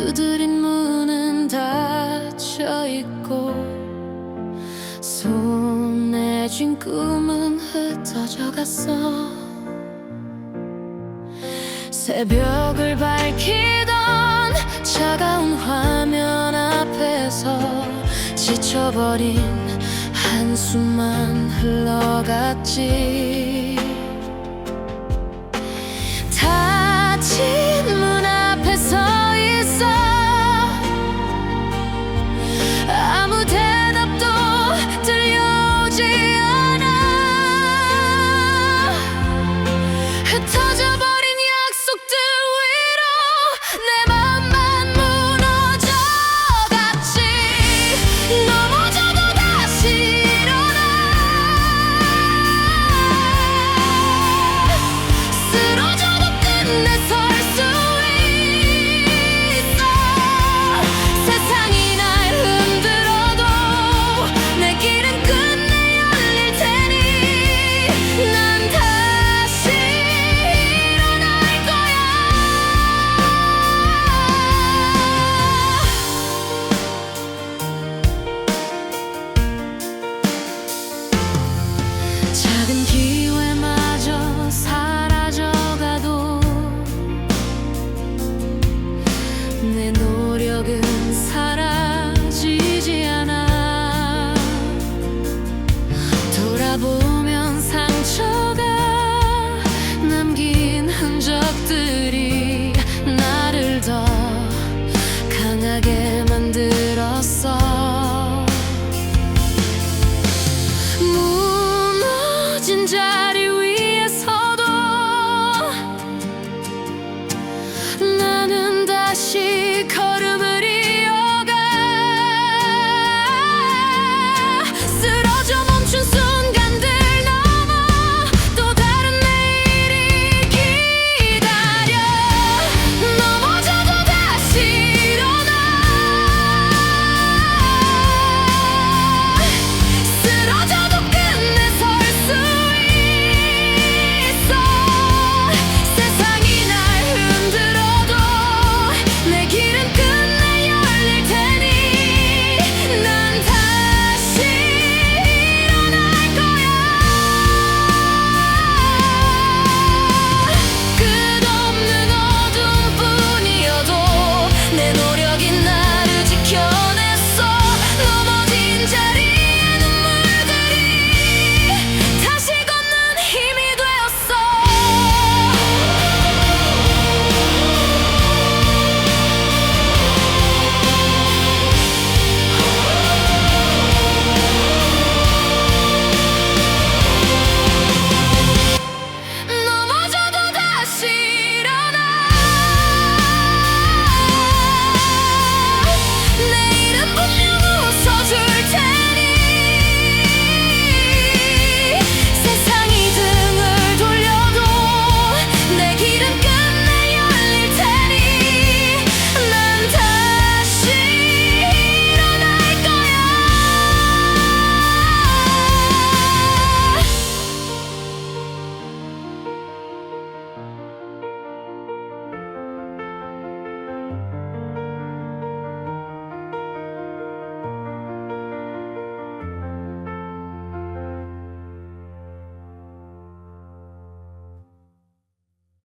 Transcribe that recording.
두드린 문은 닫혀 있고 손에 쥔 꿈은 흩어져 갔어. 새벽을 밝히던 차가운 화면 앞에서 지쳐버린 한숨만 흘러갔지. 작은 기회마저 사라져가도 내 노력은 사라지지 않아. 돌아보 tonight